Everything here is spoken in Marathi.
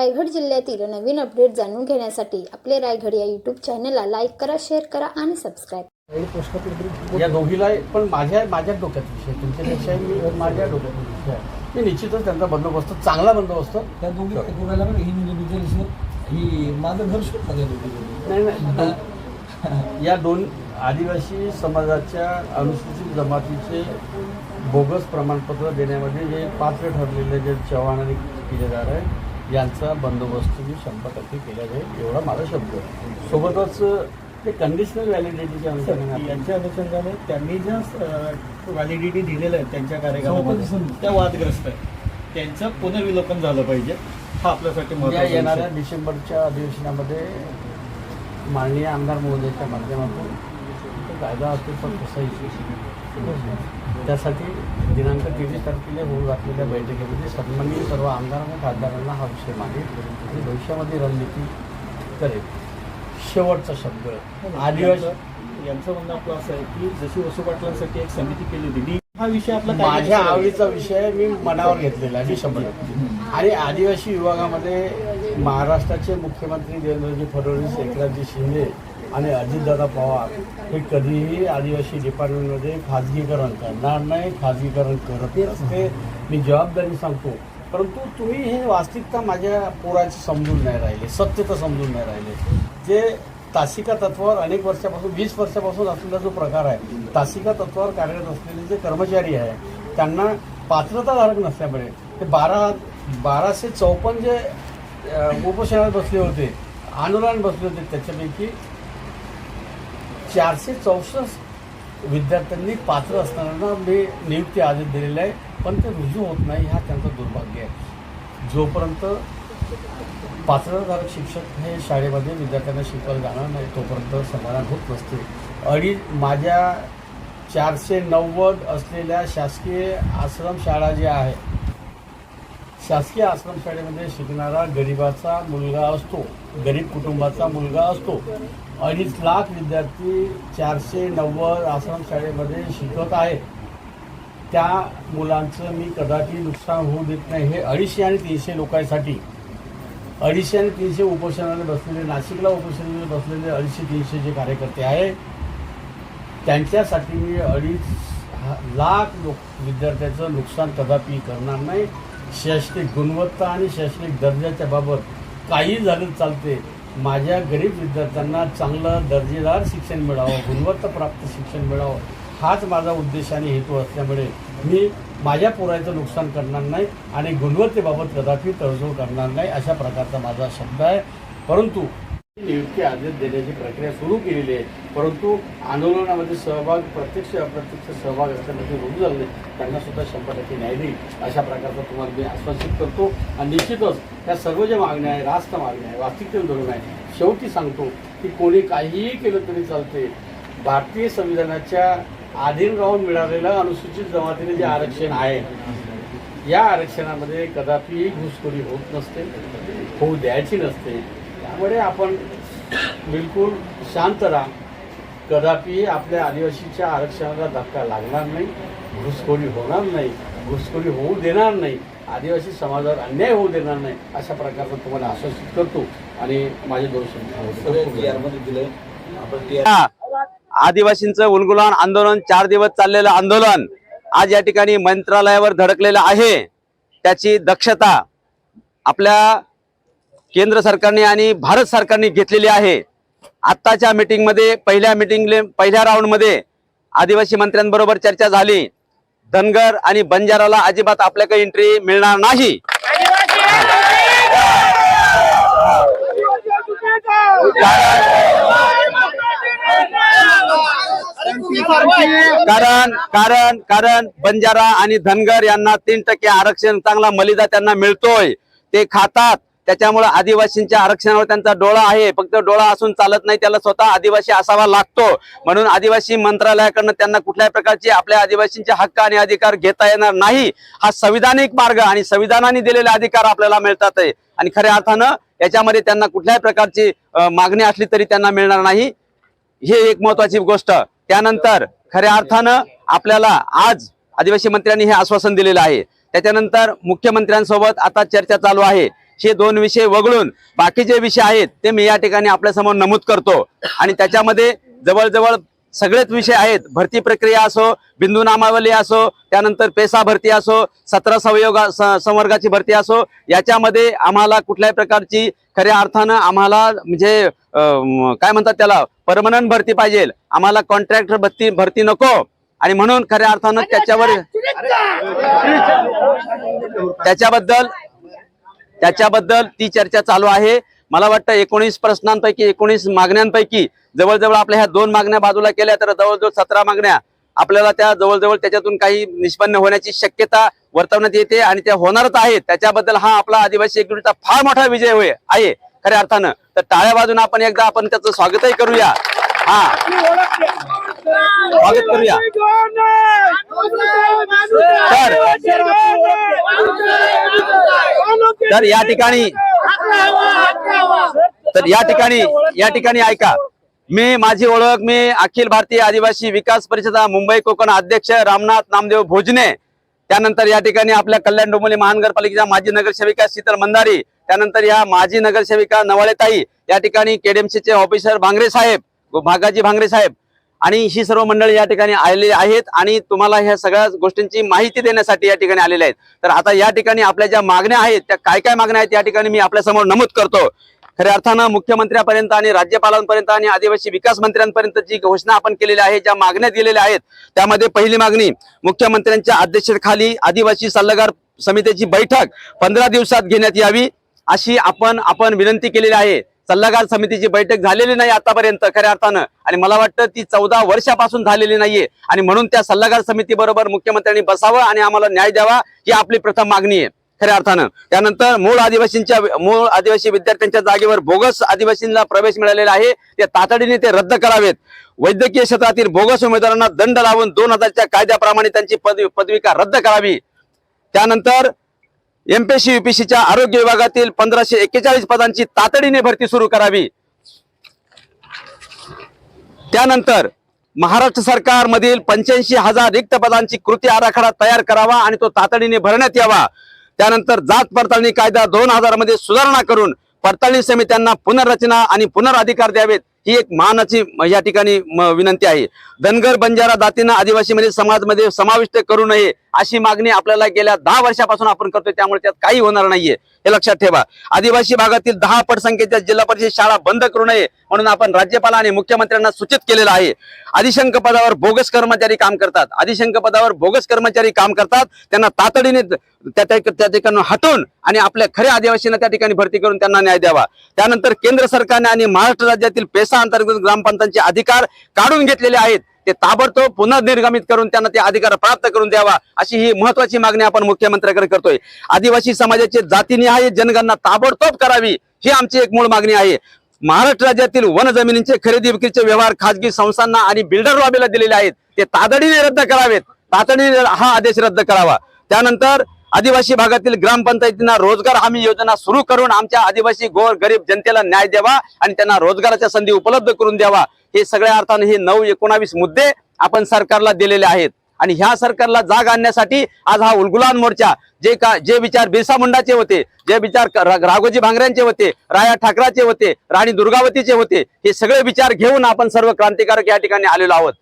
रायगड जिल्ह्यातील नवीन अपडेट जाणून घेण्यासाठी आपले रायगड या यूट्यूब चॅनलला लाईक करा शेअर करा आणि सबस्क्राईब या दोघीला पण माझ्या माझ्या डोक्यात विषय तुमच्यापेक्षा मी माझ्या डोक्यात विषय आहे. मी निश्चितच त्यांचा बंदोबस्त चांगला बंदोबस्त त्या दोघी दोघायला पण ही मुलं बिचारी ही माझं घर सुटतं त्या दोघी नाही नाही. दो- या दोन आदिवासी समाजाच्या अनुसूचित जमातीचे बोगस प्रमाणपत्र देण्यामध्ये जे पात्र ठरलेले जे चव्हाण आणि किल्लेदार आहे यांचा बंदोबस्त मी शंभर टक्के केला जाईल एवढा माझा शब्द आहे. सोबतच ते कंडिशनल व्हॅलिडिटीच्या अनुषंगाने त्यांच्या अनुषंगाने त्यांनी ज्या व्हॅलिडिटी दिलेल्या आहेत त्यांच्या कार्यक्रमामध्ये. त्या वादग्रस्त आहेत त्यांचं पुनर्विलोकन झालं पाहिजे हा आपल्यासाठी येणाऱ्या. डिसेंबरच्या अधिवेशनामध्ये माननीय आमदार महोदयाच्या माध्यमातून तो कायदा अस्तित्वात कसा त्यासाठी दिनांक तेवीस तारखेला होऊ घातलेल्या बैठकीमध्ये सन्माननीय सर्व आमदार व खासदारांना हा विषय मागेल आणि भविष्यामध्ये रणनीती करेल शेवटचा शब्द आदिवासी यांचं- म्हणणं आपलं असं आहे की जशी वसुपाटलांसाठी एक समिती केली होती हा विषय आपला माझ्या. आवडीचा विषय मी मनावर घेतलेला आहे मी शंभर. आणि आदिवासी विभागामध्ये महाराष्ट्राचे मुख्यमंत्री देवेंद्रजी फडणवीस एकनाथजी शिंदे आणि अजितदादा पवार हे कधीही आदिवासी डिपार्टमेंटमध्ये खाजगीकरण करणार नाही खाजगीकरण करत असते मी जबाबदारी सांगतो. परंतु तुम्ही हे वास्तविकता माझ्या पोराची समजून नाही राहिले सत्य तर समजून नाही राहिले. जे तासिका तत्वावर अनेक वर्षापासून वीस वर्षापासून असलेला जो प्रकार आहे तासिका तत्वावर कार्यरत असलेले जे कर्मचारी आहे त्यांना पात्रताधारक नसल्यामुळे ते बारा बाराशे चौपन्न जे उपोषणात बसले होते आंदोलन बसले होते त्याच्यापैकी चारशे चौसष्ट विद्यार्थ्यांनी पात्र असताना मी नियुक्ती आदेश दिलेला आहे पण ते रुजू होत नाही हा त्यांचं दुर्भाग्य आहे. जोपर्यंत पात्रधारक शिक्षक हे शाळेमध्ये विद्यार्थ्यांना शिकवायला जाणार नाही तोपर्यंत समाधान होत नसते. अडीच माझ्या चारशे नव्वद असलेल्या शासकीय आश्रम शाळा ज्या आहे शासकीय आश्रमशाळेमध्ये शिकणारा गरिबाचा मुलगा असतो गरीब कुटुंबाचा मुलगा असतो. अडीच लाख विद्यार्थी चारशे नव्वद आश्रमशाळेमध्ये शिकत आहेत त्या मुलांचं मी कदाचित नुकसान होऊ देत नाही हे अडीचशे आणि तीनशे लोकांसाठी. अडीचशे आणि तीनशे उपोषणाने बसलेले नाशिकला उपोषणाने बसलेले अडीचशे तीनशे जे कार्यकर्ते आहे त्यांच्यासाठी मी अडीच हा- लाख लोक विद्यार्थ्याचं नुकसान कदापि करणार नाही. शैक्षणिक गुणवत्ता आणि शैक्षणिक दर्जाच्या बाबत काही झालं चालते. माझ्या गरीब विद्यार्थ्यांना चांगलं दर्जेदार शिक्षण मिळावं गुणवत्ताप्राप्त शिक्षण मिळावं हाच माझा उद्देश आणि हेतू असल्यामुळे मी माझ्या पोराचं नुकसान करणार नाही आणि गुणवत्तेबाबत कदापि तडजोड करणार नाही अशा प्रकारचा माझा शब्द आहे. परंतु नियुक्ती आदेश देण्याची प्रक्रिया सुरू केलेली आहे. परंतु आंदोलनामध्ये सहभाग प्रत्यक्ष अप्रत्यक्ष सहभाग असताना ते रुजू झाले त्यांना सुद्धा शंभर टक्के न्याय देईल अशा प्रकारचा तुम्हाला मी आश्वासित करतो. आणि निश्चितच त्या सर्व ज्या मागण्या आहे रास्त मागण्या आहे वास्तविक धोरण आहे. शेवटी सांगतो की कोणी काहीही केलं तरी चालते भारतीय संविधानाच्या आधीन राहून मिळालेलं अनुसूचित जमातीने जे आरक्षण आहे या आरक्षणामध्ये कदापि घुसखोरी होत नसते होऊ द्यायची नसते. त्यामुळे आपण बिलकुल शांत राहा. कदापि आपल्या आदिवासीच्या आरक्षणाला धक्का लागणार नाही घुसखोरी होणार नाही घुसखोरी होऊ देणार नाही आदिवासी समाजावर अन्याय होऊ देणार नाही अशा प्रकारचं तुम्हाला आश्वासित करतो आणि माझे दोन आदिवासींचं उलगुलान आंदोलन चार दिवस चाललेलं आंदोलन आज या ठिकाणी मंत्रालयावर धडकलेलं आहे. त्याची दक्षता आपल्या केंद्र सरकारने आणि भारत सरकारने घेतलेली आहे. आत्ताच्या मीटिंगमध्ये पहिल्या मीटिंगले पहिल्या राऊंडमध्ये आदिवासी मंत्र्यांबरोबर चर्चा झाली. धनगर आणि बंजाराला अजिबात आपल्याकडे एंट्री मिळणार नाही. कारण कारण कारण बंजारा आणि धनगर यांना तीन टक्के आरक्षण चांगला मलिदा त्यांना मिळतोय. ते खातात. त्याच्यामुळे आदिवासींच्या आरक्षणावर त्यांचा डोळा आहे. फक्त डोळा असून चालत नाही त्याला स्वतः आदिवासी असावा लागतो. म्हणून आदिवासी मंत्रालयाकडनं त्यांना कुठल्याही प्रकारचे आपल्या आदिवासींचे हक्क आणि अधिकार घेता येणार नाही. हा संविधानिक मार्ग आणि संविधानाने दिलेले अधिकार आपल्याला मिळतात आहे. आणि खऱ्या अर्थानं याच्यामध्ये त्यांना कुठल्याही प्रकारची मागणी असली तरी त्यांना मिळणार नाही. हे एक महत्वाची गोष्ट. त्यानंतर खऱ्या अर्थानं आपल्याला आज आदिवासी मंत्र्यांनी हे आश्वासन दिलेलं आहे. त्याच्यानंतर मुख्यमंत्र्यांसोबत आता चर्चा चालू आहे. हे दोन विषय वगळून बाकीचे विषय आहेत ते मी या ठिकाणी आपल्यासमोर नमूद करतो. आणि त्याच्यामध्ये जवळजवळ सगळेच विषय आहेत. भरती प्रक्रिया असो बिंदू नामावली असो त्यानंतर पेसा भरती असो सतरा संयोग संवर्गाची भरती असो याच्यामध्ये आम्हाला कुठल्याही प्रकारची खऱ्या अर्थानं आम्हाला म्हणजे काय म्हणतात त्याला परमनंट भरती पाहिजे. आम्हाला कॉन्ट्रॅक्टर भरती भरती नको. आणि म्हणून खऱ्या अर्थानं त्याच्यावर त्याच्याबद्दल त्याच्याबद्दल ती चर्चा चालू आहे. मला वाटतं एकोणीस प्रश्नांपैकी एकोणीस मागण्यांपैकी जवळजवळ आपल्या ह्या दोन मागण्या बाजूला केल्या तर जवळजवळ सतरा मागण्या आपल्याला त्या जवळजवळ त्याच्यातून काही निष्पन्न होण्याची शक्यता वर्तवण्यात येते आणि त्या होणारच आहेत. त्याच्याबद्दल हा आपला आदिवासी एकजुटीचा फार मोठा विजय होय आहे खऱ्या अर्थानं. तर टाळ्या बाजून आपण एकदा आपण त्याचं स्वागतही करूया. हा. स्वागत करूया. तर या ठिकाणी तर या ठिकाणी या ठिकाणी ऐका. मी माझी ओळख मी अखिल भारतीय आदिवासी विकास परिषदा मुंबई कोकण अध्यक्ष रामनाथ नामदेव भोजने. त्यानंतर या ठिकाणी आपल्या कल्याण डोंबिवली महानगरपालिकेच्या माजी नगरसेविका शीतल मंदारी. त्यानंतर या माजी नगरसेविका नवाळेताई. या ठिकाणी केडीएमसीचे ऑफिसर भांगरे साहेब भागाजी भांगरे साहेब. आणि ही सर्व मंडळी या ठिकाणी आलेली आहेत आणि तुम्हाला ह्या सगळ्या गोष्टींची माहिती देण्यासाठी या ठिकाणी आलेले आहेत. तर आता या ठिकाणी आपल्या ज्या मागण्या आहेत त्या काय काय मागण्या आहेत या ठिकाणी मी आपल्यासमोर नमूद करतो. खऱ्या अर्थानं मुख्यमंत्र्यापर्यंत आणि राज्यपालांपर्यंत आणि आदिवासी विकास मंत्र्यांपर्यंत जी घोषणा आपण केलेली आहे ज्या मागण्या दिलेल्या आहेत त्यामध्ये पहिली मागणी मुख्यमंत्र्यांच्या अध्यक्षतेखाली आदिवासी सल्लागार समितीची बैठक पंधरा दिवसात घेण्यात यावी अशी आपण आपण विनंती केलेली आहे. सल्लागार समितीची बैठक झालेली नाही आतापर्यंत खऱ्या अर्थानं. आणि मला वाटतं ती चौदा वर्षापासून झालेली नाहीये. आणि म्हणून त्या सल्लागार समिती बरोबर मुख्यमंत्र्यांनी बसावं आणि आम्हाला न्याय द्यावा ही आपली प्रथम मागणी आहे खऱ्या अर्थानं. त्यानंतर मूळ आदिवासींच्या मूळ आदिवासी विद्यार्थ्यांच्या जागेवर बोगस आदिवासींना प्रवेश मिळालेला आहे. ते तातडीने ते रद्द करावेत. वैद्यकीय क्षेत्रातील बोगस उमेदवारांना दंड लावून दोन हजारच्या कायद्याप्रमाणे त्यांची पदवी पदविका रद्द करावी. त्यानंतर एमपीसी युपीसीच्या आरोग्य विभागातील पंधराशे एक्केचाळीस पदांची तातडीने भरती सुरू करावी. त्यानंतर महाराष्ट्र सरकारमधील पंच्याऐंशी हजार रिक्त पदांची कृती आराखडा तयार करावा आणि तो तातडीने भरण्यात यावा. त्यानंतर जात पडताळणी कायदा दोन हजारमध्ये सुधारणा करून पडताळणी समित्यांना पुनर्रचना आणि पुनराधिकार द्यावेत. ही एक मानाची या ठिकाणी विनंती आहे. धनगर बंजारा जातींना समाज समाजमध्ये समाविष्ट करू नये अशी मागणी आपल्याला गेल्या दहा वर्षापासून आपण करतोय त्यामुळे त्यात काही होणार नाहीये. हे लक्षात ठेवा. आदिवासी भागातील दहा पटसंख्येच्या जिल्हा परिषद शाळा बंद करू नये म्हणून आपण राज्यपाल आणि मुख्यमंत्र्यांना सूचित केलेलं आहे. अधिशंक पदावर बोगस कर्मचारी काम करतात. अधिशंक पदावर बोगस कर्मचारी काम करतात. त्यांना तातडीने त्या त्या- ठिकाणी हटवून आणि आपल्या खऱ्या आदिवासींना त्या ठिकाणी भरती करून त्यांना न्याय द्यावा. त्यानंतर केंद्र सरकारने आणि महाराष्ट्र राज्यातील पेस अंतर्गत ग्रामपंचायतचे अधिकार काढून घेतलेले आहेत. ते ताबडतोब पुनर्निर्गमित करून त्यांना ते अधिकार प्राप्त करून द्यावा अशी ही महत्वाची मागणी आपण मुख्यमंत्र्याकडे करतोय. आदिवासी समाजाचे जातीनिहाय जनगणना ताबडतोब करावी ही आमची एक मूळ मागणी आहे. महाराष्ट्र राज्यातील वन जमिनींचे खरेदी विक्रीचे व्यवहार खाजगी संस्थांना आणि बिल्डर लॉबीला दिलेले आहेत. ते तातडीने रद्द करावेत. तातडीने हा आदेश रद्द करावा. त्यानंतर आदिवासी भागातील ग्रामपंचायतींना रोजगार हमी योजना सुरू करून आमच्या आदिवासी गोर गरीब जनतेला न्याय द्यावा आणि त्यांना रोजगाराच्या संधी उपलब्ध करून द्यावा. हे सगळ्या अर्थाने हे नऊ एकोणावीस मुद्दे आपण सरकारला दिलेले आहेत. आणि ह्या सरकारला जाग आणण्यासाठी आज हा उलगुलान मोर्चा जे का जे विचार बिरसा मुंडाचे होते जे विचार राघोजी भांगऱ्यांचे होते राया ठाकराचे होते राणी दुर्गावतीचे होते हे सगळे विचार घेऊन आपण सर्व क्रांतिकारक या ठिकाणी आलेलो आहोत.